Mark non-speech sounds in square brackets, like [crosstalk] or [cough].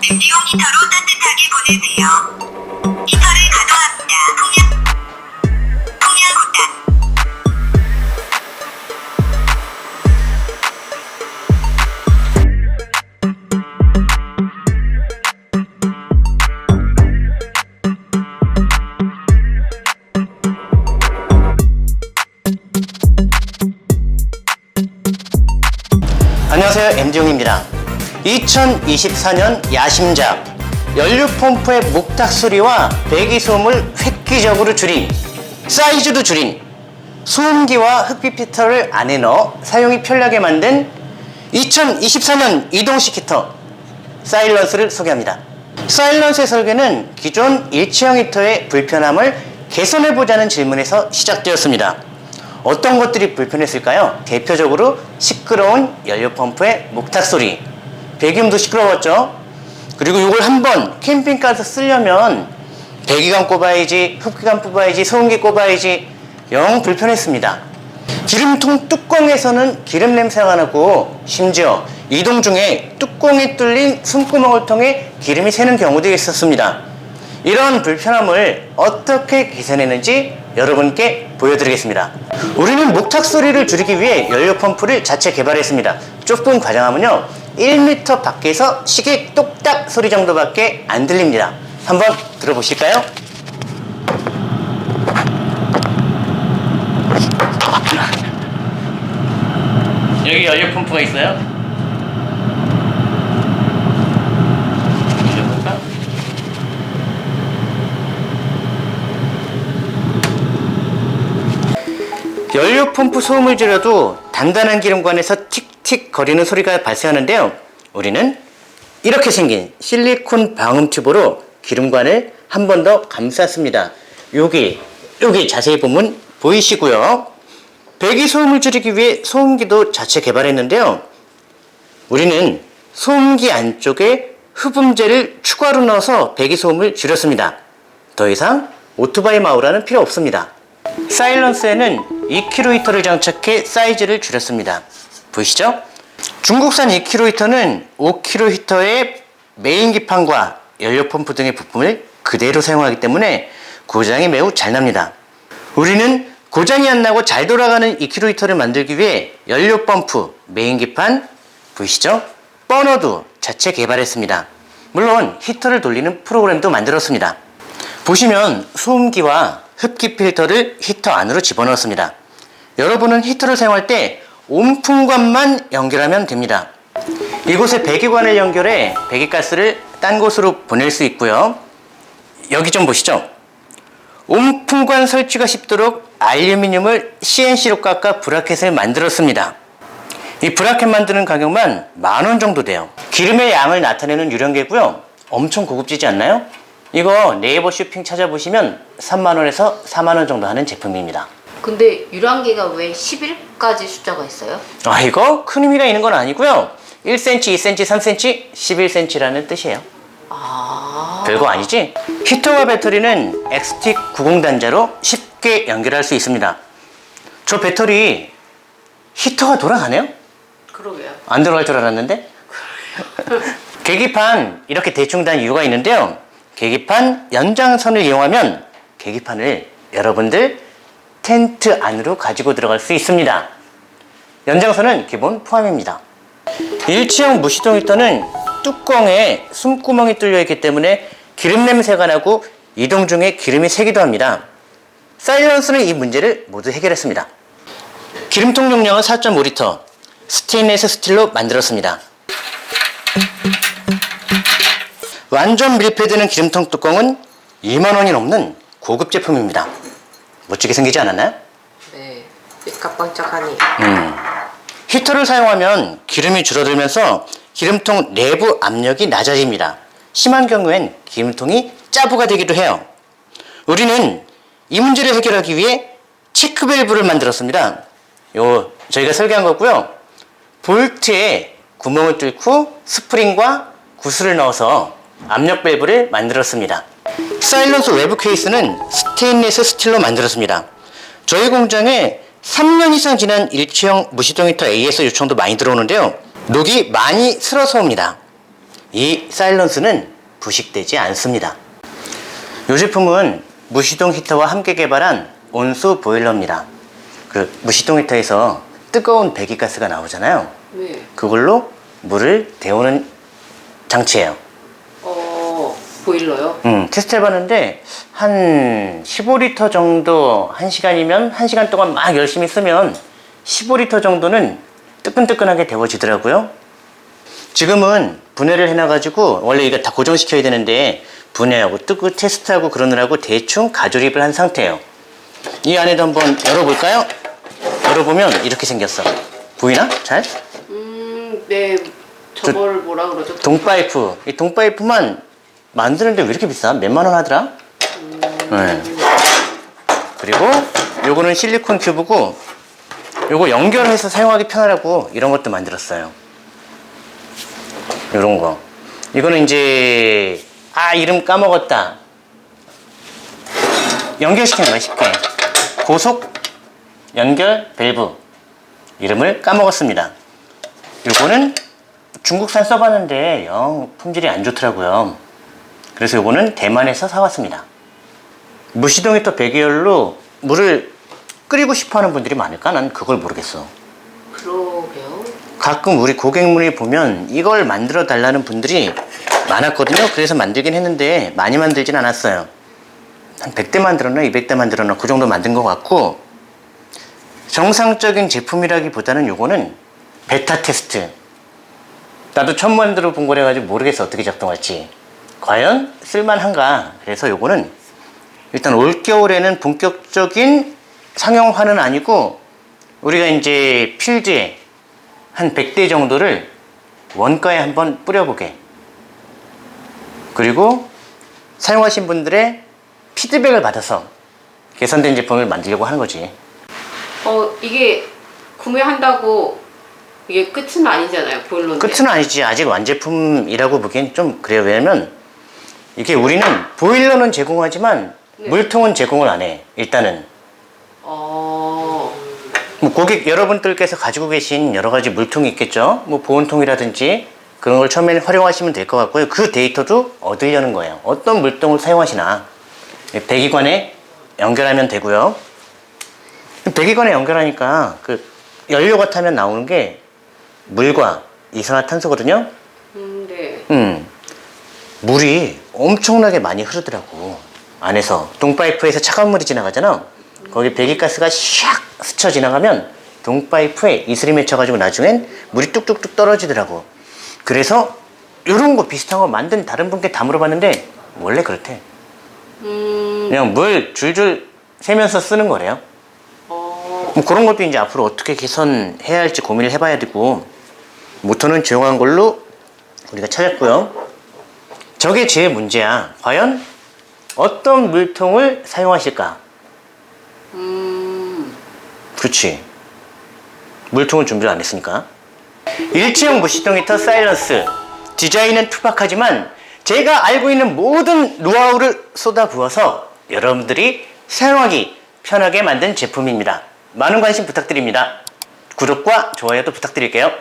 전용 히터로 따뜻하게 보내세요. 안녕하세요. MD용입니다. 2024년 야심작 연료 펌프의 목탁 소리와 배기 소음을 획기적으로 줄인 사이즈도 줄인 소음기와 흡입 피터를 안에 넣어 사용이 편리하게 만든 2024년 이동식 히터 사일런스를 소개합니다. 사일런스의 설계는 기존 일체형 히터의 불편함을 개선해보자는 질문에서 시작되었습니다 어떤 것들이 불편했을까요? 대표적으로 시끄러운 연료 펌프의 목탁 소리, 배기음도 시끄러웠죠. 그리고 이걸 한번 캠핑카에서 쓰려면 배기관 꼽아야지, 흡기관 뽑아야지, 소음기 꼽아야지 영 불편했습니다. 기름통 뚜껑에서는 기름 냄새가 나고 심지어 이동 중에 뚜껑이 뚫린 숨구멍을 통해 기름이 새는 경우도 있었습니다. 이런 불편함을 어떻게 개선했는지 여러분께 보여드리겠습니다. 우리는 목탁 소리를 줄이기 위해 연료 펌프를 자체 개발했습니다. 조금 과장하면요. 1m 밖에서 시계 똑딱 소리 정도밖에 안 들립니다. 한번 들어보실까요? 여기 연료 펌프가 있어요. 들려볼까? 연료 펌프 소음을 줄여도 단단한 기름관에서 틱틱 거리는 소리가 발생하는데요. 우리는 이렇게 생긴 실리콘 방음 튜브로 기름관을 한 번 더 감쌌습니다. 여기 여기 자세히 보면 보이시고요. 배기 소음을 줄이기 위해 소음기도 자체 개발했는데요. 우리는 소음기 안쪽에 흡음재를 추가로 넣어서 배기 소음을 줄였습니다. 더 이상 오토바이 마우라는 필요 없습니다. 사일런스에는 2kg 히터를 장착해 사이즈를 줄였습니다. 보이시죠? 중국산 2kg 히터는 5kg 히터의 메인 기판과 연료 펌프 등의 부품을 그대로 사용하기 때문에 고장이 매우 잘 납니다. 우리는 고장이 안 나고 잘 돌아가는 2kg 히터를 만들기 위해 연료 펌프, 메인 기판 보이시죠? 버너도 자체 개발했습니다. 물론 히터를 돌리는 프로그램도 만들었습니다. 보시면 소음기와 흡기 필터를 히터 안으로 집어넣었습니다. 여러분은 히터를 사용할 때 온풍관만 연결하면 됩니다. 이곳에 배기관을 연결해 배기가스를 딴 곳으로 보낼 수 있고요. 여기 좀 보시죠. 온풍관 설치가 쉽도록 알루미늄을 CNC로 깎아 브라켓을 만들었습니다. 이 브라켓 만드는 가격만 만 원 정도 돼요. 기름의 양을 나타내는 유령계고요. 엄청 고급지지 않나요? 이거 네이버 쇼핑 찾아보시면 3만원에서 4만원 정도 하는 제품입니다. 근데 유랑기가 왜 11까지 숫자가 있어요? 아, 이거 큰 의미가 있는 건 아니고요. 1cm, 2cm, 3cm, 11cm라는 뜻이에요. 아. 별거 아니지? 히터와 배터리는 XT 90 단자로 쉽게 연결할 수 있습니다. 저 배터리 히터가 돌아가네요? 그러게요. 안 들어갈 줄 알았는데? [laughs] 계기판 이렇게 대충 단 이유가 있는데요. 계기판 연장선을 이용하면 계기판을 여러분들 텐트 안으로 가지고 들어갈 수 있습니다. 연장선은 기본 포함입니다. 일체형 무시동 히터는 뚜껑에 숨구멍이 뚫려 있기 때문에 기름 냄새가 나고 이동 중에 기름이 새기도 합니다. 사일런스는 이 문제를 모두 해결했습니다. 기름통 용량은 4.5리터, 스테인레스 스틸로 만들었습니다. 완전 밀폐되는 기름통 뚜껑은 2만원이 넘는 고급 제품입니다. 멋지게 생기지 않았나요? 네. 삐까뻔쩍하니. 음. 히터를 사용하면 기름이 줄어들면서 기름통 내부 압력이 낮아집니다. 심한 경우엔 기름통이 짜부가 되기도 해요. 우리는 이 문제를 해결하기 위해 체크밸브를 만들었습니다. 요 저희가 설계한 거고요. 볼트에 구멍을 뚫고 스프링과 구슬을 넣어서 압력 밸브를 만들었습니다. 사일런스 외부 케이스는 스테인리스 스틸로 만들었습니다. 저희 공장에 3년 이상 지난 일체형 무시동 히터 AS 요청도 많이 들어오는데요. 녹이 많이 슬어서 옵니다. 이 사일런스는 부식되지 않습니다. 이 제품은 무시동 히터와 함께 개발한 온수 보일러입니다. 그 무시동 히터에서 뜨거운 배기가스가 나오잖아요. 네. 그걸로 물을 데우는 장치예요. 어 보일러요? 음, 테스트 해봤는데 한 15리터 정도 한 시간이면 한 시간 동안 막 열심히 쓰면 15리터 정도는 뜨끈뜨끈하게 데워지더라고요. 지금은 분해를 해놔가지고 원래 이거 다 고정시켜야 되는데 분해하고 뜨고 테스트하고 그러느라고 대충 가조립을 한 상태예요. 이 안에도 한번 열어볼까요? 열어보면 이렇게 생겼어. 보이나? 잘? 음 네 저거를 뭐라 그러죠? 동파이프. 이 동파이프만 만드는데 왜 이렇게 비싸? 몇만 원 하더라? 네. 그리고 요거는 실리콘 큐브고 요거 연결해서 사용하기 편하라고 이런 것도 만들었어요. 요런 거. 이거는 이제 아 이름 까먹었다. 연결시키는 거야 쉽게. 고속 연결 밸브 이름을 까먹었습니다. 요거는 중국산 써봤는데 영 품질이 안 좋더라고요. 그래서 요거는 대만에서 사왔습니다. 무시동 히터 배기열로 물을 끓이고 싶어 하는 분들이 많을까? 난 그걸 모르겠어. 그러게요. 가끔 우리 고객분이 보면 이걸 만들어 달라는 분들이 많았거든요. 그래서 만들긴 했는데 많이 만들진 않았어요. 한 100대 만들었나 200대 만들었나 그 정도 만든 것 같고 정상적인 제품이라기보다는 요거는 베타 테스트. 나도 처음 만들어 본 거라 가지고 모르겠어 어떻게 작동할지. 과연 쓸만한가? 그래서 요거는 일단 올 겨울에는 본격적인 상용화는 아니고 우리가 이제 필드에 한 100대 정도를 원가에 한번 뿌려보게. 그리고 사용하신 분들의 피드백을 받아서 개선된 제품을 만들려고 하는 거지. 어 이게 구매한다고 이게 끝은 아니잖아요 보일러인데. 끝은 아니지. 아직 완제품이라고 보기엔 좀 그래요. 왜냐면 이게 우리는 보일러는 제공하지만 네. 물통은 제공을 안 해. 일단은. 어 뭐 고객 여러분들께서 가지고 계신 여러 가지 물통이 있겠죠. 뭐 보온통이라든지 그런 걸 처음에는 활용하시면 될 것 같고요. 그 데이터도 얻으려는 거예요. 어떤 물통을 사용하시나. 배기관에 연결하면 되고요. 배기관에 연결하니까 그 연료가 타면 나오는 게 물과 이산화탄소거든요. 음, 네. 음, 물이 엄청나게 많이 흐르더라고. 안에서 동파이프에서 차가운 물이 지나가잖아. 거기 배기가스가 샥 스쳐 지나가면 동파이프에 이슬이 맺혀가지고 나중엔 물이 뚝뚝뚝 떨어지더라고. 그래서 이런 거 비슷한 거 만든 다른 분께 다 물어봤는데 원래 그렇대. 음. 그냥 물 줄줄 세면서 쓰는 거래요. 어. 뭐 그런 것도 이제 앞으로 어떻게 개선해야 할지 고민을 해봐야 되고 모터는 조용한 걸로 우리가 찾았고요. 저게 제일 문제야. 과연 어떤 물통을 사용하실까? 음. 그렇지. 물통을 준비를 안 했으니까. 일체형 무시동 히터 사일런스. 디자인은 투박하지만 제가 알고 있는 모든 노하우를 쏟아부어서 여러분들이 사용하기 편하게 만든 제품입니다. 많은 관심 부탁드립니다. 구독과 좋아요도 부탁드릴게요.